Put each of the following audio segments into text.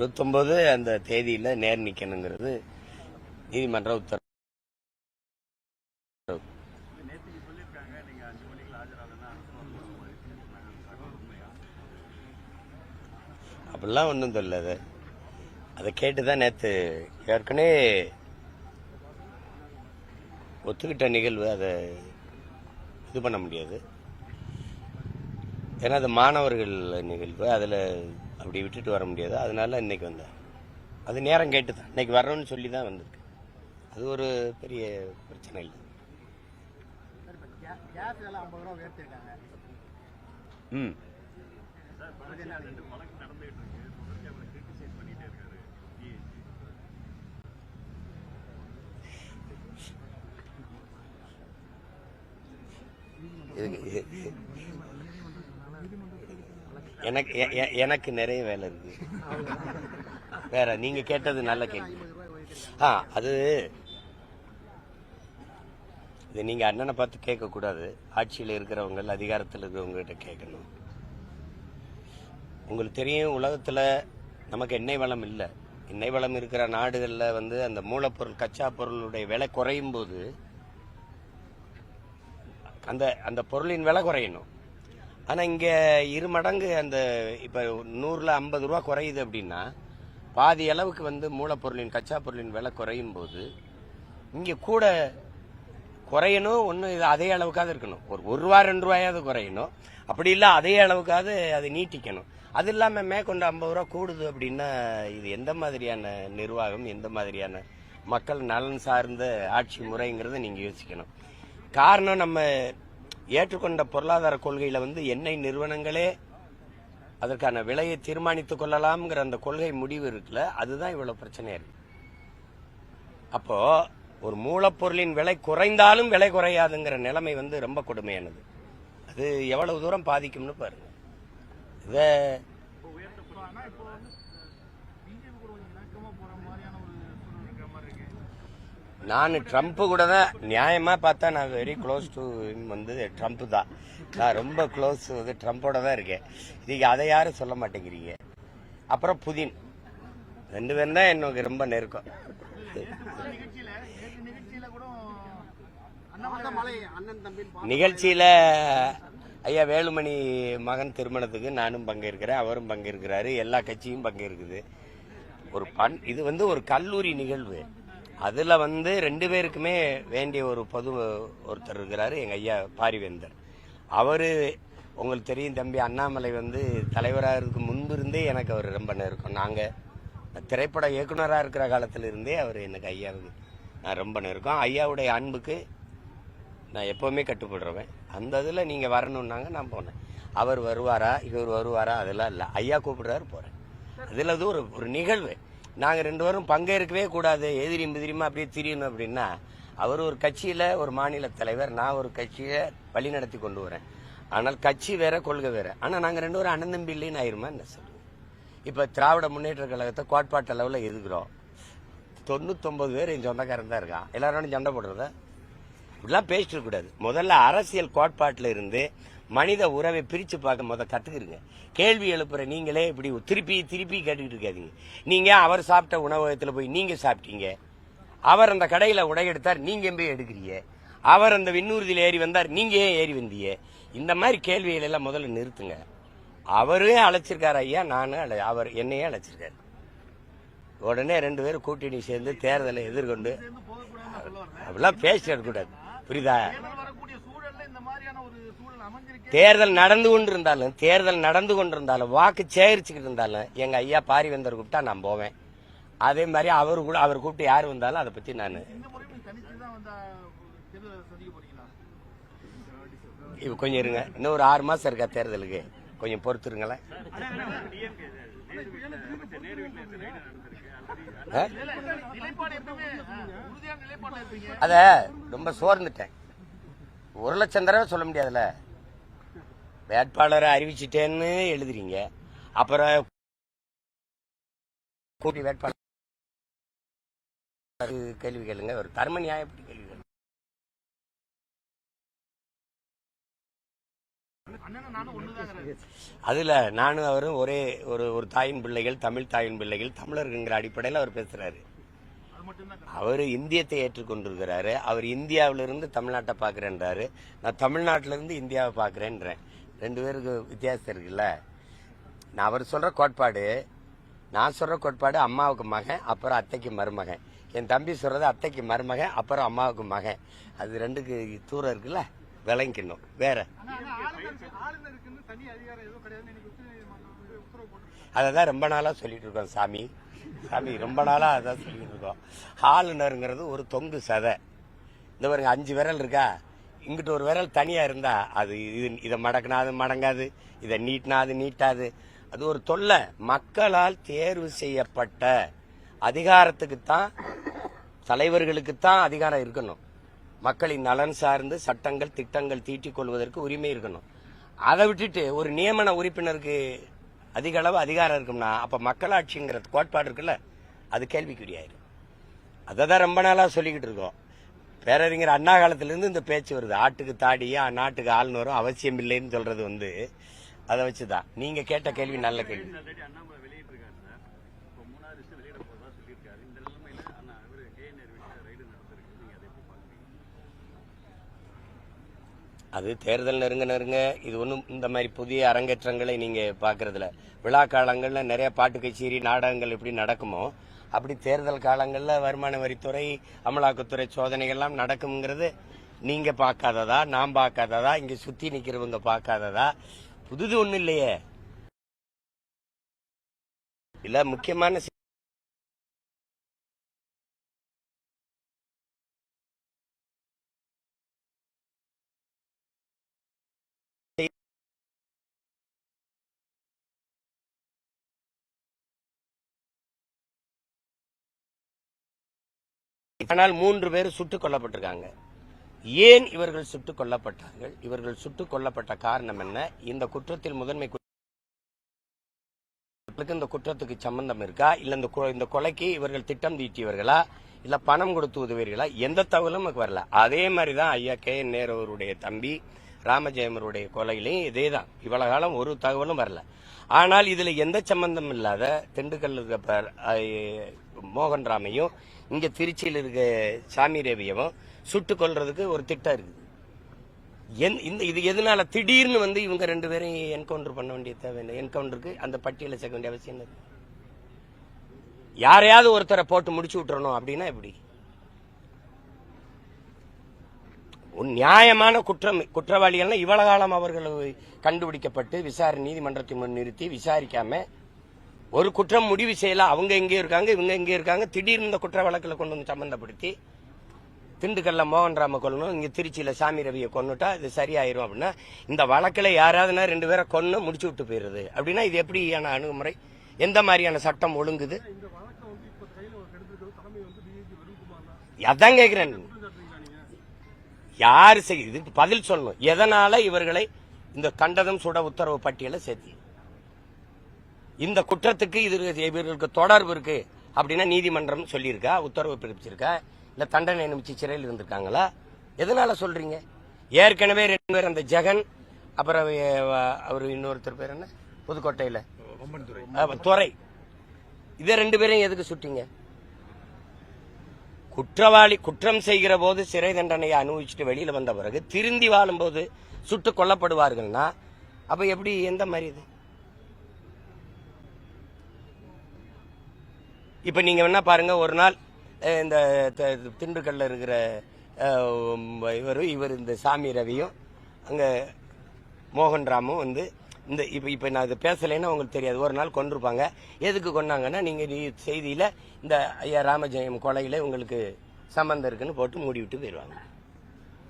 இருபத்தொன்பது அந்த தேதியில நேர் நிக்கணுங்கிறது நீதிமன்ற உத்தரவு. அப்படிலாம் ஒன்றும் சொல்லது அதை கேட்டு தான் நேற்று ஏற்கனவே ஒத்துக்கிட்ட நிகழ்வு அதை இது பண்ண முடியாது. ஏன்னா அது மாணவர்கள் நிகழ்வு. அதில் அப்படி விட்டுட்டு வர முடியாது? அதனால இன்னைக்கு வந்தேன் அது நேரம் கேட்டு தான் இன்னைக்கு வரணும்னு சொல்லி தான் வந்திருக்கு. அது ஒரு பெரிய பிரச்சனை இல்லை. ம். இதுக்கு பழனிசாமி ரெண்டு வழக்கு நடந்துகிட்டு இருக்கு தொடர்ச்சி அவரை கிரிட்டிசைஸ் பண்ணிட்டே இருக்காரு DSG. இது- இது- எனக்கு எ- எ- எனக்கு நிறைய வேலை இருக்கு. வேற நீங்க கேட்டது நல்ல கேள்வி. ஆ அது இது நீங்க அண்ணனை பார்த்து கேட்க கூடாது ஆட்சியில் இருக்கிறவங்க அதிகாரத்தில் இருக்கிறவங்க கிட்ட கேட்கணும். உங்களுக்கு தெரியும் உலகத்தில் நமக்கு எண்ணெய் வளம் இல்லை. எண்ணெய் வளம் இருக்கிற நாடுகளில் வந்து அந்த மூலப்பொருள் கச்சா பொருளுடைய விலை குறையும் போது அந்த அந்த பொருளின் விலை குறையணும். ஆனால் இங்கே இரு மடங்கு அந்த இப்போ நூறில் ஐம்பது ரூபா குறையுது அப்படின்னா பாதி அளவுக்கு வந்து மூலப்பொருளின் கச்சா பொருளின் விலை குறையும் போது இங்கே கூட குறையணும் ஒன்று இது அதே அளவுக்காவது இருக்கணும். ஒரு ஒரு ரூபா ரெண்டு ரூபாயாவது குறையணும். அப்படி இல்லை அதே அளவுக்காவது அதை நீட்டிக்கணும். அது இல்லாமல் மேற்கொண்டு ஐம்பது ரூபா கூடுது அப்படின்னா இது எந்த மாதிரியான நிர்வாகம் எந்த மாதிரியான மக்கள் நலன் சார்ந்த ஆட்சி முறைங்கிறத நீங்கள் யோசிக்கணும். காரணம் நம்ம ஏற்றுக்கொண்ட பொருளாதார கொள்கையில வந்து எண்ணெய் நிறுவனங்களே அதற்கான விலையை தீர்மானித்துக் கொள்ளலாம்ங்கிற அந்த கொள்கை முடிவு இருக்குல்ல அதுதான் இவ்வளவு பிரச்சனையா இருக்கு. அப்போ ஒரு மூலப்பொருளின் விலை குறைந்தாலும் விலை குறையாதுங்கிற நிலைமை வந்து ரொம்ப கொடுமையானது. அது எவ்வளவு தூரம் பாதிக்கும்னு பாருங்க. இதை ஆனால் இப்போ வந்து பிஜேபி கூட கொஞ்சம் இணக்கமாக போகிற மாதிரியான ஒரு சூழ்நிலை இருக்கிற மாதிரி இருக்கு நான் ட்ரம்ப் கூட தான் நியாயமாக பார்த்தா நான் வெரி க்ளோஸ் டு வந்து ட்ரம்ப் தான். நான் ரொம்ப க்ளோஸ் வந்து ட்ரம்ப்போட தான் இருக்கேன். நீங்கள் அதை யாரும் சொல்ல மாட்டேங்கிறீங்க. அப்புறம் புதின். ரெண்டு பேரும் தான் எனக்கு ரொம்ப நெருக்கம். நிகழ்ச்சியில் நிகழ்ச்சியில ஐயா வேலுமணி மகன் திருமணத்துக்கு நானும் பங்கேற்கிறேன் அவரும் பங்கேற்கிறாரு எல்லா கட்சியும் பங்கேற்குது. ஒரு பண் இது வந்து ஒரு கல்லூரி நிகழ்வு. அதில் வந்து ரெண்டு பேருக்குமே வேண்டிய ஒரு பொது ஒருத்தர் இருக்கிறாரு எங்கள் ஐயா பாரிவேந்தர். அவர் உங்களுக்கு தெரியும் தம்பி அண்ணாமலை வந்து தலைவராக முன்பு இருந்தே எனக்கு அவர் ரொம்ப நெருக்கம். நாங்கள் திரைப்பட இயக்குனராக இருக்கிற காலத்திலிருந்தே அவர் எனக்கு ஐயாவுக்கு நான் ரொம்ப நெருக்கம். ஐயாவுடைய அன்புக்கு நான் எப்போவுமே கட்டுப்படுறவன். அந்த இதில் நீங்கள் வரணுன்னாங்க நான் போனேன். அவர் வருவாரா இவர் வருவாரா அதெல்லாம் இல்லை. ஐயா கூப்பிடுறாரு போகிறேன் அதில் அது ஒரு ஒரு நிகழ்வு. நாங்கள் ரெண்டு பேரும் பங்கேற்கவே கூடாது. எதிரியும் எதிரியுமா அப்படியே திரியணும் அப்படின்னா அவர் ஒரு கட்சியில் ஒரு மாநில தலைவர் நான் ஒரு கட்சியை வழி நடத்தி கொண்டு வரேன். ஆனால் கட்சி வேற கொள்கை வேற. ஆனால் நாங்கள் ரெண்டு பேரும் அண்ணன் தம்பி இல்லைன்னு ஆயிருமா? என்ன சொல்லுங்க இப்போ திராவிட முன்னேற்ற கழகத்தை கோட்பாட்டு அளவில் எதுக்குறோம் தொண்ணூத்தொம்பது பேர் என் சொந்தக்காரன் தான் இருக்கான். எல்லாரோடும் சண்டை போடுறத? இப்படிலாம் பேசிட்டு கூடாது. முதல்ல அரசியல் கோட்பாட்டில் இருந்து மனித உறவை பிரிச்சு பார்க்க முத கத்துக்கிறீங்க கேள்வி எழுப்புற நீங்களே இப்படி திருப்பி திருப்பி கேட்டுக்கிட்டு இருக்காதீங்க. நீங்க அவர் சாப்பிட்ட உணவகத்தில் போய் நீங்க சாப்பிட்டீங்க? அவர் அந்த கடையில உடை எடுத்தார் நீங்க போய் எடுக்கிறீங்க? அவர் அந்த விண்ணூர்தியில் ஏறி வந்தார் நீங்க ஏன் ஏறி வந்தீங்க? இந்த மாதிரி கேள்விகள் எல்லாம் முதல்ல நிறுத்துங்க. அவரே அழைச்சிருக்காரு ஐயா நானும் அழை- அவர் என்னையே அழைச்சிருக்காரு. உடனே ரெண்டு பேரும் கூட்டணி சேர்ந்து தேர்தலை எதிர்கொண்டு அப்படிலாம் பேசிட்டு கூடாது புரியுதா? தேர்தல் வரக்கூடிய சூழல்ல இந்த மாதிரியான ஒரு சூழல் அமைஞ்சிருக்கு. தேர்தல் நடந்து கொண்டு இருந்தாலும் தேர்தல் நடந்து கொண்டிருந்தாலும் வாக்கு சேகரிச்சுக்கிட்டு இருந்தாலும் எங்க ஐயா பாரிவேந்தர் கூப்பிட்டா நான் போவேன். அதே மாதிரி அவர் கூட அவர் கூப்பிட்டு யார் வந்தாலும் அதை பத்தி நான் கொஞ்சம் இருங்க. இன்னும் ஒரு ஆறு மாசம் இருக்கா தேர்தலுக்கு? கொஞ்சம் பொறுத்துருங்களேன். அத ரொம்ப சோர்ந்துட்டேன். ஒரு லட்சம் தடவை சொல்ல முடியாதுல்ல. வேட்பாளரை அறிவிச்சிட்டேன்னு எழுதுறீங்க. அப்புறம் கூட்டி வேட்பாளர் கேள்வி கேளுங்க. ஒரு தர்ம நியாயம் எப்படி கேள்வி கேளுங்க. அதுல நானும் அவரும் ஒரே ஒரு ஒரு தாயின் பிள்ளைகள் தமிழ் தாயின் பிள்ளைகள் தமிழர்கள்ங்கிற அடிப்படையில் அவர் பேசுறாரு. அவர் இந்தியத்தை ஏற்றுக்கொண்டிருக்கிறாரு. அவர் இந்தியாவிலிருந்து தமிழ்நாட்டை பார்க்குறேன்றாரு. நான் தமிழ்நாட்டிலிருந்து இந்தியாவை பார்க்குறேன்றேன். ரெண்டு பேருக்கு வித்தியாசம் இருக்குல்ல? நான் அவர் சொல்ற கோட்பாடு நான் சொல்ற கோட்பாடு அம்மாவுக்கு மகன் அப்புறம் அத்தைக்கு மருமகன். என் தம்பி சொல்றது அத்தைக்கு மருமகன் அப்புறம் அம்மாவுக்கு மகன். அது ரெண்டுக்கு தூரம் இருக்குல்ல? விளங்கிக்கணும். வேற. அதை தான் ரொம்ப நாளாக சொல்லிட்டு இருக்கோம் சாமி. சாமி ரொம்ப நாளாக அதான் சொல்லிட்டு இருக்கோம். ஆளுநருங்கிறது ஒரு தொங்கு சதை. இந்த பாருங்க அஞ்சு விரல் இருக்கா? இங்கிட்ட ஒரு விரல் தனியாக இருந்தால் அது இது இதை மடக்கினா அது மடங்காது இதை நீட்டினா அது நீட்டாது. அது ஒரு தொல்லை. மக்களால் தேர்வு செய்யப்பட்ட அதிகாரத்துக்குத்தான் தலைவர்களுக்குத்தான் அதிகாரம் இருக்கணும். மக்களின் நலன் சார்ந்து சட்டங்கள் திட்டங்கள் தீட்டிக் கொள்வதற்கு உரிமை இருக்கணும். அதை விட்டுட்டு ஒரு நியமன உறுப்பினருக்கு அதிக அளவு அதிகாரம் இருக்கும்னா அப்போ மக்களாட்சிங்கிற கோட்பாடு இருக்குல்ல அது கேள்விக்குறியாயிரும். அதை தான் ரொம்ப நாளாக சொல்லிக்கிட்டு இருக்கோம். பேரறிஞர் அண்ணா காலத்திலேருந்து இந்த பேச்சு வருது. ஆட்டுக்கு தாடியா நாட்டுக்கு ஆளுநரும் அவசியம் இல்லைன்னு சொல்றது வந்து அதை வச்சு தான் நீங்கள் கேட்ட கேள்வி நல்ல கேள்வி ஆல்ரெடி அண்ணாமலை வெளியிட்டிருக்காரு சார் இப்போ மூணாவது லிஸ்ட் வெளியிட போறதா சொல்லியிருக்காரு இந்த நிலைமையில அண்ணா இவரு கேஎன்ஆர் வீட்டில் ரைடு நடத்திருக்கு நீங்க அதை எப்படி பாக்குறீங்க அது தேர்தல் நெருங்க நெருங்க இது ஒன்றும் இந்த மாதிரி புதிய அரங்கேற்றங்களை நீங்கள் பார்க்குறதில்ல விழா காலங்களில் நிறைய பாட்டு கச்சேரி நாடகங்கள் எப்படி நடக்குமோ அப்படி தேர்தல் காலங்களில் வருமான வரித்துறை அமலாக்கத்துறை சோதனைகள்லாம் நடக்குங்கிறது நீங்கள் பார்க்காததா நான் பார்க்காததா இங்கே சுற்றி நிற்கிறவங்க பார்க்காததா? புதுது ஒன்றும் இல்லையே. இல்லை முக்கியமான ஆனால் மூன்று பேர் சுட்டுக் கொல்லப்பட்டிருக்காங்க. ஏன் இவர்கள் சுட்டுக் கொல்லப்பட்டார்கள்? இவர்கள் சுட்டுக் கொல்லப்பட்ட காரணம் என்ன? இந்த குற்றத்தில் முதன்மை இந்த குற்றத்துக்கு சம்பந்தம் இருக்கா? இல்ல இந்த கொ- இந்த கொலைக்கு இவர்கள் திட்டம் தீட்டியவர்களா? இல்ல பணம் கொடுத்து உதவியர்களா எந்த தகவலும் வரல. அதே மாதிரி தான் ஐயா கே என் நேரு தம்பி ராமஜெயமருடைய கொலையிலையும் இதே தான் இவ்வளவு காலம் ஒரு தகவலும் வரல. ஆனால் இதுல எந்த சம்பந்தம் இல்லாத திண்டுக்கல் மோகன் ராமையும் இங்க திருச்சியில் இருக்க சாமி ரேவியவும் சுட்டு கொள்றதுக்கு ஒரு திட்டம் இருக்குது. என்- இந்த இது எதனால திடீர்னு வந்து இவங்க ரெண்டு பேரையும் என்கவுண்டர் பண்ண வேண்டிய தேவை இல்லை. என்கவுண்டருக்கு அந்த பட்டியலை சேர்க்க வேண்டிய அவசியம் இல்லை. யாரையாவது ஒருத்தரை போட்டு முடிச்சு விட்டுறணும் அப்படின்னா எப்படி? ஒரு நியாயமான குற்றம் குற்றவாளிகள்னா இவ்வளவு காலம் அவர்கள் கண்டுபிடிக்கப்பட்டு விசாரணை நீதிமன்றத்தை முன் நிறுத்தி விசாரிக்காம ஒரு குற்றம் முடிவு செய்யலாம் அவங்க எங்கேயோ இருக்காங்க இவங்க எங்கேயோ இருக்காங்க திடீர்னு இந்த குற்ற வழக்கில் கொண்டு வந்து சம்பந்தப்படுத்தி திண்டுக்கல்ல மோகன் ராம கொல்லணும் இங்கே திருச்சியில் சாமி ரவியை கொண்டுட்டா இது சரியாயிரும் அப்படின்னா இந்த வழக்கில் யாராவதுனா ரெண்டு பேரை கொன்று முடிச்சு விட்டு போயிடுது அப்படின்னா இது எப்படியான அணுகுமுறை? எந்த மாதிரியான சட்டம் ஒழுங்குது? அதான் கேக்குறேன். யாரு செய் இதுக்கு பதில் சொல்லணும். எதனால இவர்களை இந்த கண்டதம் சுட உத்தரவு பட்டியலை சேர்த்தி? இந்த குற்றத்துக்கு இது இவர்களுக்கு தொடர்பு இருக்கு அப்படின்னா நீதிமன்றம் சொல்லியிருக்கா உத்தரவு பிறப்பிச்சிருக்கா இல்ல தண்டனை அனுப்பிச்சு சிறையில் இருந்திருக்காங்களா? எதனால சொல்றீங்க? ஏற்கனவே ரெண்டு பேர் அந்த ஜெகன் அப்புறம் அவர் இன்னொருத்தர் பேர் என்ன? புதுக்கோட்டையில. துரை இதை ரெண்டு பேரையும் எதுக்கு சுட்டீங்க? குற்றவாளி குற்றம் செய்கிற போது சிறை தண்டனையை அனுபவிச்சுட்டு வெளியில வந்த பிறகு திருந்தி வாழும்போது சுட்டுக் கொல்லப்படுவார்கள்னா அப்ப எப்படி எந்த மாதிரி இது? இப்போ நீங்கள் வேணால் பாருங்கள் ஒரு நாள் இந்த த- திண்டுக்கல்ல இருக்கிற இவர் இவர் இந்த சாமி ரவியும் அங்கே மோகன் ராமும் வந்து இந்த இப்போ இப்போ நான் இது பேசலைன்னா உங்களுக்கு தெரியாது. ஒரு நாள் கொண்டிருப்பாங்க. எதுக்கு கொண்டாங்கன்னா நீங்கள் நீ செய்தியில் இந்த ஐயா ராமஜெயம் கொலையில உங்களுக்கு சம்மந்தம் இருக்குன்னு போட்டு மூடி விட்டு போயிடுவாங்க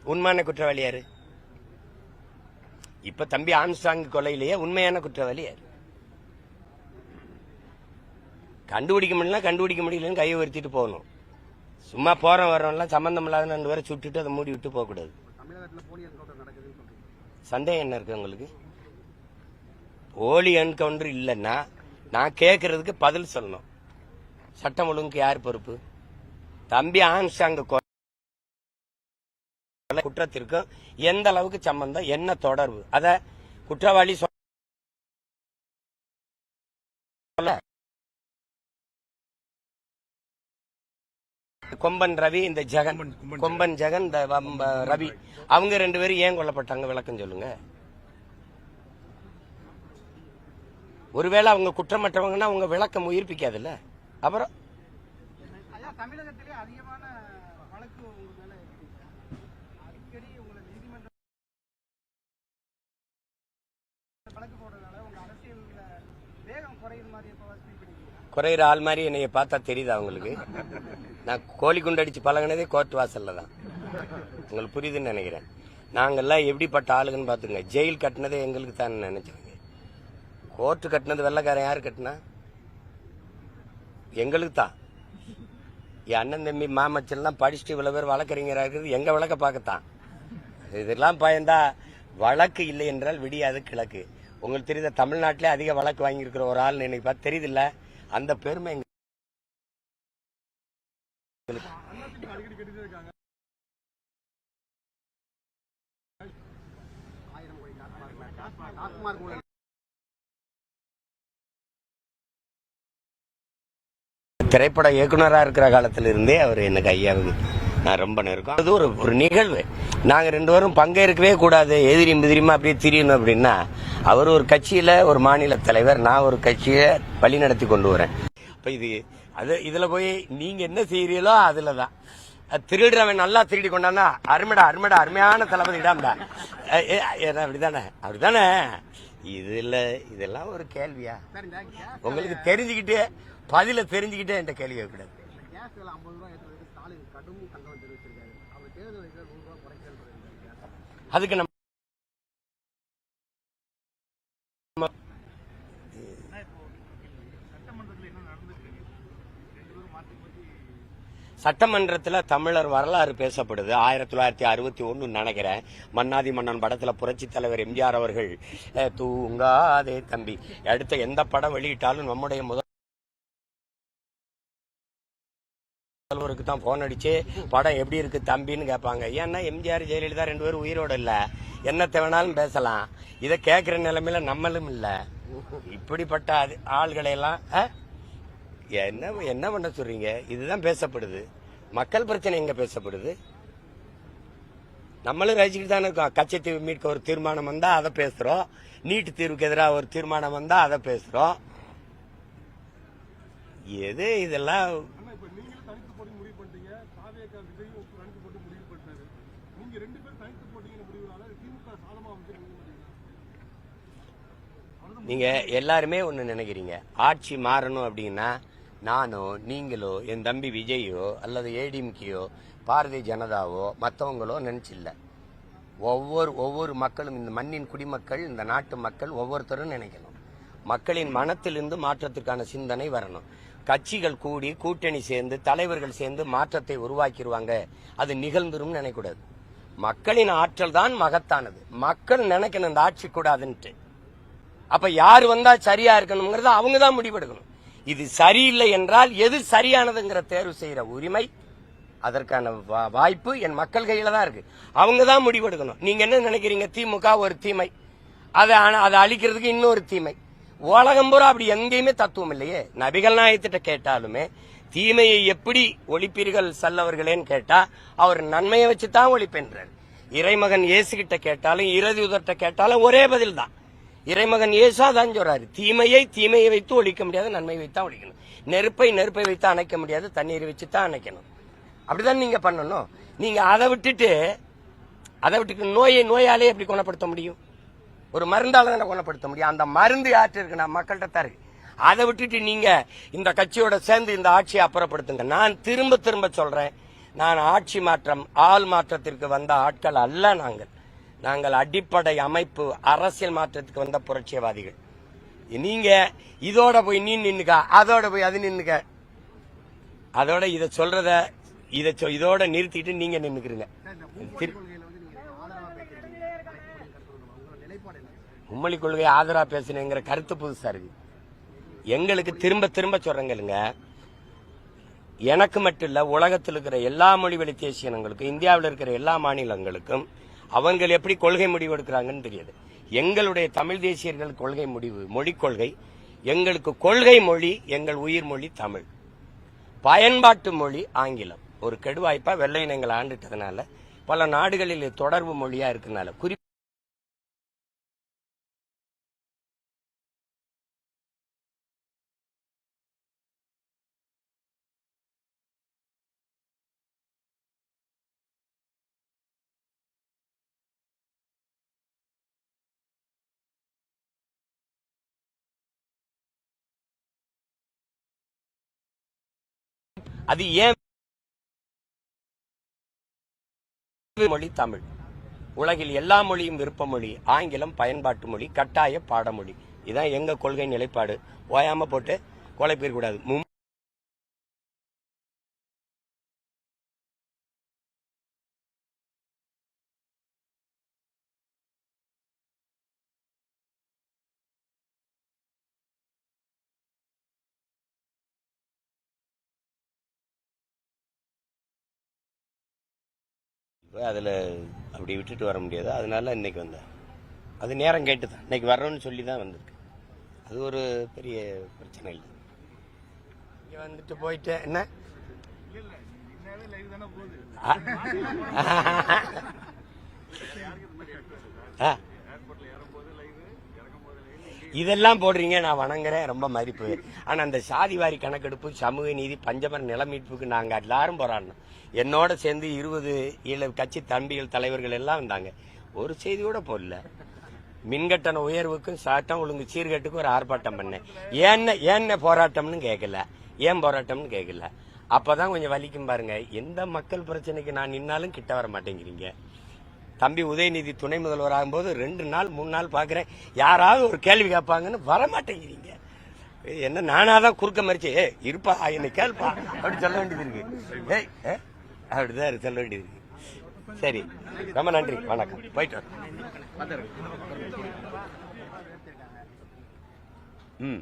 உண்மையான குற்றவாளி யார்? இப்போ தம்பி ஆம்ஸ்டாங் கொலையிலேயே உண்மையான குற்றவாளி யார்? கண்டுபிடிக்க முடியல கண்டுபிடிக்க முடியலன்னு கையை வருத்திட்டு போகணும். சும்மா போறோம் வரோம்லாம் சம்பந்தம் இல்லாத ரெண்டு பேரை சுட்டுட்டு அதை மூடி விட்டு போகக்கூடாது. சந்தேகம் என்ன இருக்கு உங்களுக்கு? போலி என்கவுண்டர் இல்லைன்னா நான் கேட்கறதுக்கு பதில் சொல்லணும். சட்டம் ஒழுங்குக்கு யார் பொறுப்பு? தம்பி ஆம்ஸ்டாங்க குற்றத்திற்கும் எந்த அளவுக்கு சம்பந்தம் என்ன தொடர்பு? அத குற்றவாளி கொம்பன் ரவி இந்த ஜெகன். கொம்பன் ஜெகன். இந்த ரவி. அவங்க ரெண்டு பேரும் ஏன் கொல்லப்பட்டாங்க? விளக்கம் சொல்லுங்க. ஒருவேளை அவங்க குற்றமற்றவங்கன்னா அவங்க விளக்கம் உயிர்ப்பிக்காதுல்ல? அப்புறம்? ஐயா தமிழகத்திலே அதிகமான வழக்கு உங்க மேல இருக்கு. அடிக்கடி உங்களை நீதிமன்றம் வழக்கு போடுறதுனால உங்க அரசியல்ல வேகம் குறையுது மாதிரி எப்போ ஃபீல் பண்ணிக்கிறீங்க குறையிற ஆள் மாதிரி என்னைய பார்த்தா தெரியுதா அவங்களுக்கு நான் கோழி குண்டு அடிச்சு பழகினதே கோர்ட் வாசல்ல தான். உங்களுக்கு புரியுதுன்னு நினைக்கிறேன். நாங்கெல்லாம் எப்படிப்பட்ட ஆளுங்கன்னு பார்த்துங்க ஜெயில் கட்டினதே எங்களுக்கு தான் நினைச்சவங்க கோர்ட்டு கட்டினது வெள்ளக்காரன் யாரு கட்டினா? எங்களுக்கு தான். என் அண்ணன் தம்பி மாமச்செல்லாம் படிச்சுட்டு இவ்வளவு பேர் வழக்கறிஞராக இருக்குது. எங்க வழக்க பார்க்கத்தான். இதெல்லாம் பயந்தா வழக்கு இல்லை என்றால் விடியாது கிழக்கு. உங்களுக்கு தெரியுத தமிழ்நாட்டிலே அதிக வழக்கு வாங்கியிருக்கிற ஒரு ஆள் எனக்கு பார்த்து தெரியுதுல்ல? அந்த பெருமை எங்க அடிக்கடி கேட்டுட்டே இருக்காங்க ஆயிரம் கோடி டாஸ்மார்க் கூட திரைப்பட இயக்குனராக இருக்கிற காலத்திலிருந்தே அவர் எனக்கு ஐயாவுக்கு நான் ரொம்ப நெருக்கம். அது ஒரு ஒரு நிகழ்வு. நாங்க ரெண்டு பேரும் பங்கேற்கவே கூடாது. எதிரி எதிரிமா அப்படியே திரியணும் அப்படின்னா அவர் ஒரு கட்சியில ஒரு மாநில தலைவர் நான் ஒரு கட்சியை வழி நடத்தி கொண்டு வரேன். இப்போ இது அது இதுல போய் நீங்க என்ன செய்யறீங்களோ அதில் தான் திருடுறவன் நல்லா திருடி கொண்டானா அருமடா அருமடா அருமையான தளபதிடாம்டா அப்படிதானே? அப்படிதானே? இதுல இதெல்லாம் ஒரு கேள்வியா? உங்களுக்கு தெரிஞ்சுக்கிட்டு பதில தெரிஞ்சுக்கிட்டே என்கிட்ட கேள்வி கேட்கக்கூடாது. அதுக்கு நம்ம ஐம்பது ரூபா ஏற்றுறதுக்கு ஸ்டாலின் கடும் கண்டனம் தெரிவிச்சிருக்காரு அவர் தேர்தல் வைக்கிற நூறு ரூபா குறைக்கிறது அதுக்கு நம்ம சட்டமன்றத்தில் என்ன நடந்துட்டு இருக்கு ரெண்டு பேரும் மாற்றி மாற்றி சட்டமன்றத்தில் தமிழர் வரலாறு பேசப்படுது. ஆயிரத்தி தொள்ளாயிரத்தி அறுபத்தி ஒன்று நினைக்கிறேன். மன்னாதி மன்னன் படத்தில் புரட்சி தலைவர் எம்ஜிஆர் அவர்கள் தூங்காதே தம்பி. அடுத்த எந்த படம் வெளியிட்டாலும் நம்முடைய முதல் முதல்வருக்கு தான் போன் அடிச்சு படம் எப்படி இருக்கு தம்பின்னு கேட்பாங்க. ஏன்னா எம்ஜிஆர் ஜெயலலிதா ரெண்டு பேரும் உயிரோட இல்லை. என்னத்தை வேணாலும் பேசலாம். இதை கேட்குற நிலைமையில நம்மளும் இல்லை. இப்படிப்பட்ட அது- ஆள்களை எல்லாம் என்ன என்ன பண்ண சொல்றீங்க? இதுதான் பேசப்படுது. மக்கள் பிரச்சனை எங்க பேசப்படுது? நம்மளும் ரசிச்சுட்டு தானே இருக்கோம். கச்சத்தீவு மீட்க ஒரு தீர்மானம் வந்தா அதை பேசுறோம். நீட்டு தீர்வுக்கு எதிராக ஒரு தீர்மானம் வந்தா அதை பேசுறோம். எது இதெல்லாம்? நீங்க எல்லாருமே ஒண்ணு நினைக்கிறீங்க. ஆட்சி மாறணும் அப்படின்னா நானோ நீங்களோ என் தம்பி விஜயோ அல்லது ஏடிஎம்கேயோ பாரதிய ஜனதாவோ மற்றவங்களோ நினச்சில்ல. ஒவ்வொரு ஒவ்வொரு மக்களும் இந்த மண்ணின் குடிமக்கள் இந்த நாட்டு மக்கள் ஒவ்வொருத்தரும் நினைக்கணும். மக்களின் மனத்திலிருந்து மாற்றத்திற்கான சிந்தனை வரணும். கட்சிகள் கூடி கூட்டணி சேர்ந்து தலைவர்கள் சேர்ந்து மாற்றத்தை உருவாக்கிடுவாங்க அது நிகழ்ந்துரும் நினைக்கூடாது மக்களின் ஆற்றல் தான் மகத்தானது. மக்கள் நினைக்கணும் இந்த ஆட்சி கூடாதுன்ட்டு. அப்ப யார் வந்தா சரியா இருக்கணுங்கிறத அவங்க தான் முடிவெடுக்கணும். இது சரியில்லை என்றால் எது சரியானதுங்கிற தேர்வு செய்யற உரிமை அதற்கான வா- வாய்ப்பு என் மக்கள் கையில தான் இருக்கு. அவங்க தான் முடிவெடுக்கணும். நீங்க என்ன நினைக்கிறீங்க? திமுக ஒரு தீமை. அதை அதை அழிக்கிறதுக்கு இன்னொரு தீமை. உலகம் பூரா அப்படி எங்கேயுமே தத்துவம் இல்லையே. நபிகள் நாயத்திட்ட கேட்டாலுமே தீமையை எப்படி ஒழிப்பீர்கள் செல்லவர்களேன்னு கேட்டா அவர் நன்மையை வச்சு தான் ஒழிப்பென்றார். இறைமகன் இயேசுகிட்ட கேட்டாலும் இறுதி உதர்கிட்ட கேட்டாலும் ஒரே பதில் தான் இறைமகன் இயேசா தான் சொல்றாரு. தீமையை தீமையை வைத்து ஒழிக்க முடியாது நன்மையை வைத்தான் ஒழிக்கணும். நெருப்பை நெருப்பை வைத்து அணைக்க முடியாது தண்ணீரை வச்சு தான் அணைக்கணும். அப்படிதான் நீங்க பண்ணணும். நீங்க அதை விட்டுட்டு அதை விட்டுட்டு நோயை நோயாலே எப்படி குணப்படுத்த முடியும்? ஒரு மருந்தால தானே குணப்படுத்த முடியும்? அந்த மருந்து யார்கிட்ட இருக்கு? நான் மக்கள்கிட்ட தான் இருக்கு. அதை விட்டுட்டு நீங்க இந்த கட்சியோட சேர்ந்து இந்த ஆட்சியை அப்புறப்படுத்துங்க. நான் திரும்ப திரும்ப சொல்றேன். நான் ஆட்சி மாற்றம் ஆள் மாற்றத்திற்கு வந்த ஆட்கள் அல்ல நாங்கள். நாங்கள் அடிப்படை அமைப்பு அரசியல் மாற்றத்துக்கு வந்த புரட்சியவாதிகள் நீங்க இதோட போய் நீ நின்னுக்க அதோட போய் அது நின்னுக்க. அதோட இத சொல்றத இத சொ- இதோட நிறுத்திட்டு நீங்க நின்னுக்கிறீங்க. உம்மொழி கொள்கை ஆதரவா பேசினேங்கிற கருத்து புதுசா இருக்கு. எங்களுக்கு திரும்ப திரும்ப சொல்றேங்களுங்க எனக்கு மட்டும் இல்ல உலகத்தில் இருக்கிற எல்லா மொழி வழி தேசியங்களுக்கும் இந்தியாவில் இருக்கிற எல்லா மாநிலங்களுக்கும் அவங்கள் எப்படி கொள்கை முடிவு எடுக்கிறாங்கன்னு தெரியாது. எங்களுடைய தமிழ் தேசியர்கள் கொள்கை முடிவு மொழிக் கொள்கை எங்களுக்கு கொள்கை மொழி எங்கள் உயிர் மொழி தமிழ். பயன்பாட்டு மொழி ஆங்கிலம். ஒரு கெடுவாய்ப்பா வெள்ளை இனங்கள் ஆண்டுட்டதுனால பல நாடுகளில் தொடர்பு மொழியா இருக்கனால. குறி அது ஏன் மொழி தமிழ்? உலகில் எல்லா மொழியும் விருப்ப மொழி ஆங்கிலம் பயன்பாட்டு மொழி கட்டாய பாடமொழி. இதான் எங்க கொள்கை நிலைப்பாடு. ஓயாம போட்டு குழப்பிட அதுல அப்படி விட்டுட்டு வர முடியாது? அதனால இன்னைக்கு வந்தேன். அது நேரம் கேட்டு தான் இன்னைக்கு வர்றோம்னு சொல்லி தான் வந்திருக்கு. அது ஒரு பெரிய பிரச்சனை இல்லை. இங்க வந்துட்டு போயிட்டு என்ன? ஆ. இதெல்லாம் போடுறீங்க நான் வணங்குறேன். ரொம்ப மதிப்பு. ஆனா அந்த சாதிவாரி கணக்கெடுப்பு சமூக நீதி பஞ்சமர நில மீட்புக்கு நாங்க எல்லாரும் போராடணும். என்னோட சேர்ந்து இருபது ஏழு கட்சி தம்பிகள் தலைவர்கள் எல்லாம் வந்தாங்க. ஒரு செய்தி கூட போடல. மின்கட்டண உயர்வுக்கும் சட்டம் ஒழுங்கு சீர்கேட்டுக்கும் ஒரு ஆர்ப்பாட்டம் பண்ணேன். ஏன்ன ஏன்ன போராட்டம்னு கேட்கல ஏன் போராட்டம்னு கேட்கல அப்பதான் கொஞ்சம் வலிக்கும் பாருங்க. எந்த மக்கள் பிரச்சனைக்கு நான் நின்னாலும் கிட்ட வர மாட்டேங்கிறீங்க. தம்பி உதயநிதி துணை முதல்வர் ஆகும்போது ரெண்டு நாள் மூணு நாள் பார்க்குறேன். யாராவது ஒரு கேள்வி கேட்பாங்கன்னு வர மாட்டேங்கிறீங்க என்ன நானாக தான் குறுக்க மறிச்சு ஏ இருப்பா என்னை கேள்ப்பா. அப்படி சொல்ல வேண்டியது இருக்கு. ஏய் ஏ, அப்படிதான் சொல்ல வேண்டியது இருக்கு. சரி ரொம்ப நன்றி வணக்கம். போயிட்டு வரேன். ம்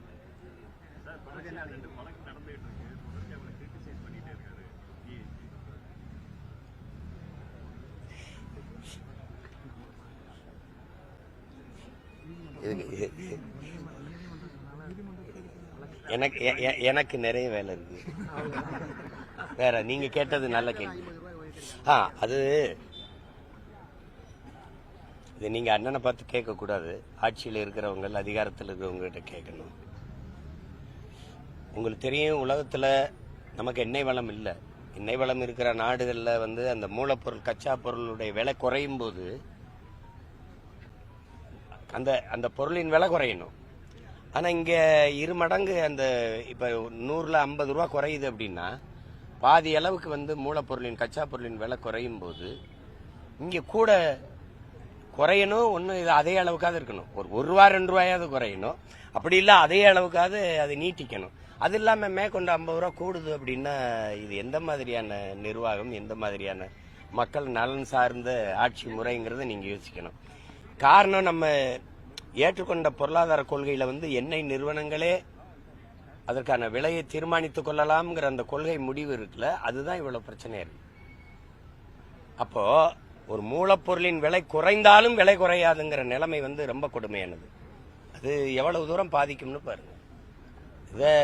இதுக்கு- இது- எனக்கு எ- எ- எனக்கு நிறைய வேலை இருக்கு. வேற நீங்க கேட்டது நல்ல கேள்வி. ஆ அது இது நீங்க அண்ணனை பார்த்து கேட்க கூடாது ஆட்சியில் இருக்கிறவங்க அதிகாரத்தில் இருக்கிறவங்க கிட்ட கேட்கணும். உங்களுக்கு தெரியும் உலகத்துல நமக்கு எண்ணெய் வளம் இல்லை. எண்ணெய் வளம் இருக்கிற நாடுகளில் வந்து அந்த மூலப்பொருள் கச்சா பொருளுடைய விலை குறையும் போது அந்த அந்த பொருளின் விலை குறையணும். ஆனால் இங்கே இரு மடங்கு அந்த இப்போ நூறில் ஐம்பது ரூபா குறையுது அப்படின்னா பாதி அளவுக்கு வந்து மூலப்பொருளின் கச்சா பொருளின் விலை குறையும் போது இங்கே கூட குறையணும் ஒன்றும் இது அதே அளவுக்காவது இருக்கணும். ஒரு ஒரு ரூபா ரெண்டு ரூபாயாவது குறையணும். அப்படி இல்லை அதே அளவுக்காவது அதை நீட்டிக்கணும். அது இல்லாமல் மேற்கொண்டு ஐம்பது ரூபா கூடுது அப்படின்னா இது எந்த மாதிரியான நிர்வாகம் எந்த மாதிரியான மக்கள் நலன் சார்ந்த ஆட்சி முறைங்கிறத நீங்கள் யோசிக்கணும். காரணம் நம்ம ஏற்றுக்கொண்ட பொருளாதார கொள்கையில வந்து எண்ணெய் நிறுவனங்களே அதற்கான விலையை தீர்மானித்துக் கொள்ளலாம்ங்கிற அந்த கொள்கை முடிவு இருக்குல்ல அதுதான் இவ்வளவு பிரச்சனையா இருக்கு. அப்போ ஒரு மூலப்பொருளின் விலை குறைந்தாலும் விலை குறையாதுங்கிற நிலைமை வந்து ரொம்ப கொடுமையானது. அது எவ்வளவு தூரம் பாதிக்கும்னு பாருங்க. இதை